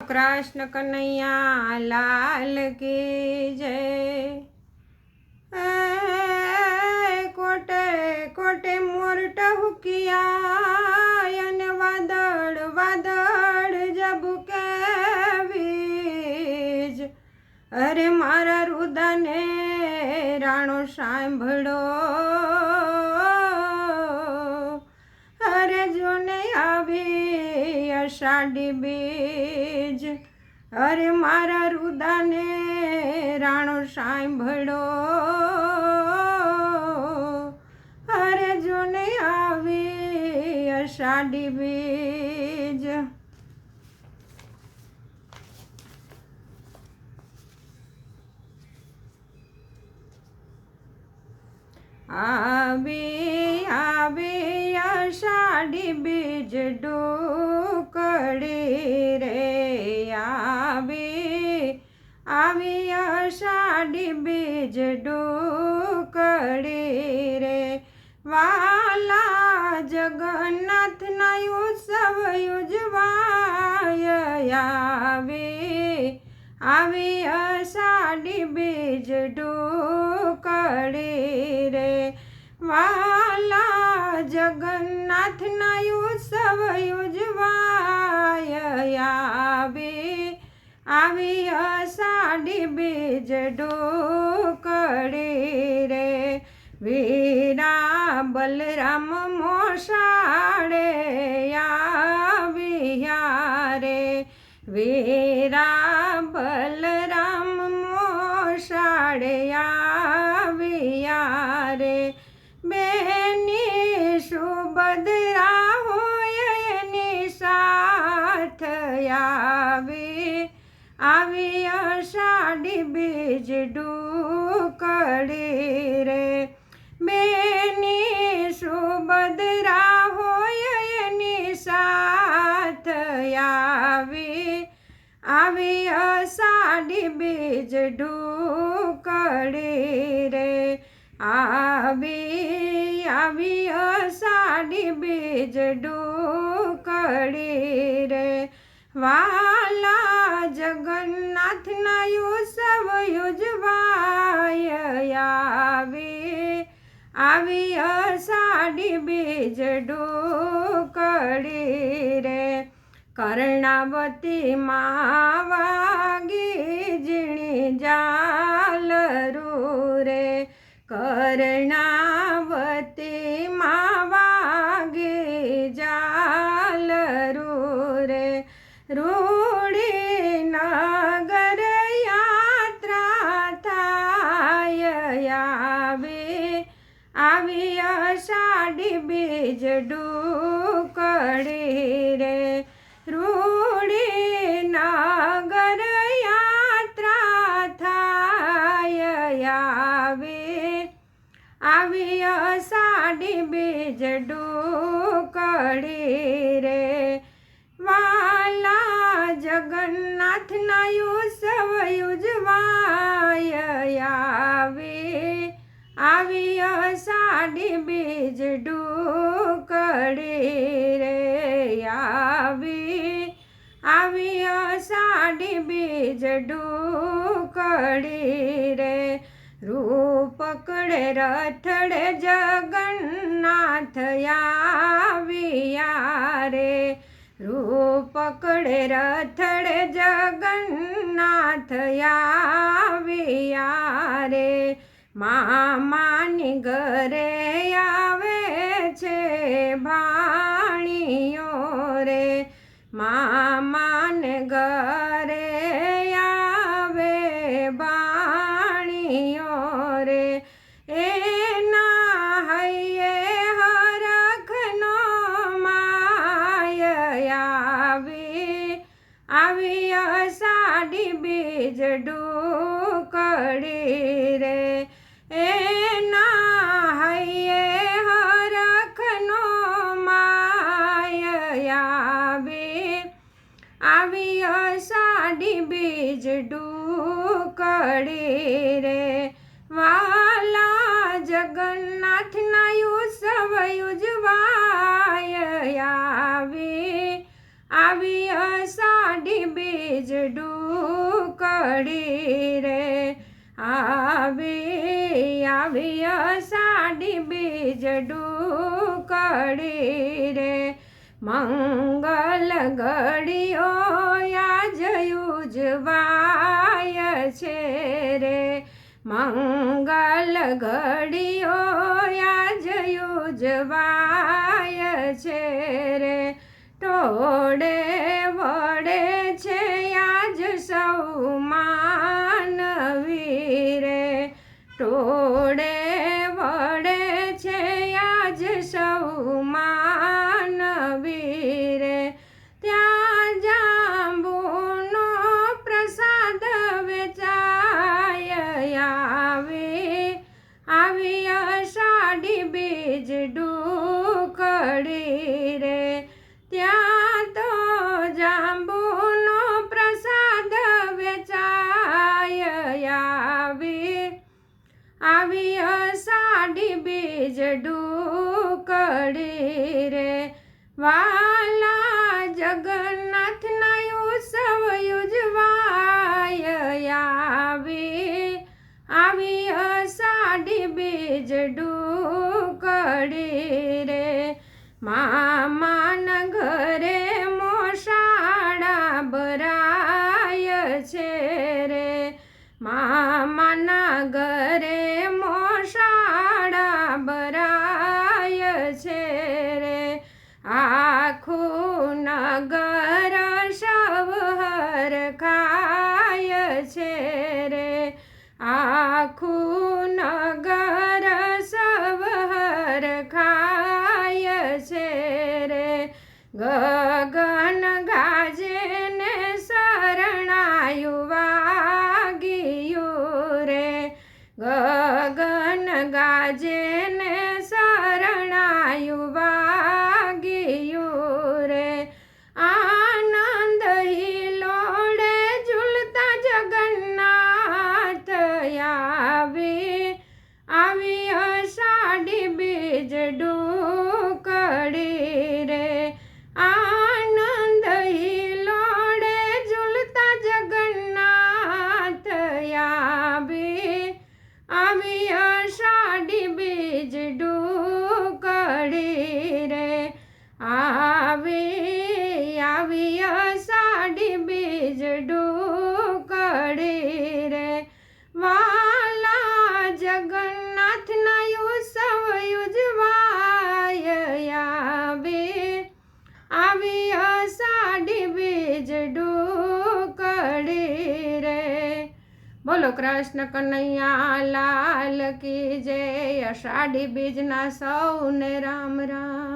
કૃષ્ણ કનૈયા, લાલ કી જય. કોટે કોટે મોર ટહુકિયા અને વાદળ વાદળ જબુકે વીજ અરે મારા રુદને રાણો સાંભળો. અષાઢી બેજ. અરે મારા રુદાને રાણો સાંભળો. અરે જોને આવી અષાઢી બેજ. આવી આવી અષાઢી બીજ આવી આવી અષાઢી બીજ ડોકડી રે. વાલા જગન્નાથના ઉત્સવ ઉજવાય આવી આવી અષાઢી બીજ ડોકડી રે. વાલા જગન્નાથના ઉત્સવ ઉજવાય આવે આવી અષાઢી બીજ ડોકડી રે. વીરા બલરામ મોસાડે આવ્યા રે. વીરા બલરામ મોસાડે અષાઢી બીજ ડૂકડી રે. બેની સુભદ્રા હોય એની સાથ આવી. આવી સાડી બીજ ડૂકડી રે. આવી આવી અષાઢી બીજ ડૂકડી રે. વાલા જગન્નાથના ઉત્સવ યુજવાય આવી આવી અષાઢી બીજ ડૂકડી રે. કર્ણાવતી માવાગી જીણી જાલરૂ રે. કર્ણાવતી બીજ ડૂકડી રે. રૂડી નાગર યાત્રા થાય આવે. આવી સાડી બીજ ડૂકડી રે. વાલા જગન્નાથના યુસવ ઉજવાય આવે. આવી સાડી બીજ ડૂકડી રે આવી આવી અષાઢી બીજ ડૂકડી રે રૂપકડે રથડે જગન્નાથ આવ્યા રે રૂપકડે રથડે જગન્નાથ આવ્યા રે મામાની ઘરે આવે છે ભાણીઓ રે. મામાને ઘરે આવે ભાણીઓ રે. એના હૈયે હરખનો માય આવી. આવી સાડી બીજ ડૂકડી રે. બીજ ડૂકડી રે. આવી આવી અષાઢી બીજ ડૂકડી રે. મંગલ ઘડીઓ આજ ઉજવાય છે રે. મંગલ ઘડીઓ આજ ઉજવાય છે રે. ટોડે આજ સૌ માનવી રે ત્યાં જાંબુનો પ્રસાદ વેચાય આવી. આવી અષાઢી બીજ ડૂકડી ડૂકડી રે. વાલા જગન્નાથના ઉત્સવ યુજવાય આવી. આવી અષાઢી બીજ ડૂકડી રે. મામાના રે આખું નગર સવ હર ખાય છે રે આખું નગર સવ હર ખાય છે રે ગગન બોલો કૃષ્ણ કનૈયા લાલ કી જય અષાઢી બીજના સૌને રામ રામ.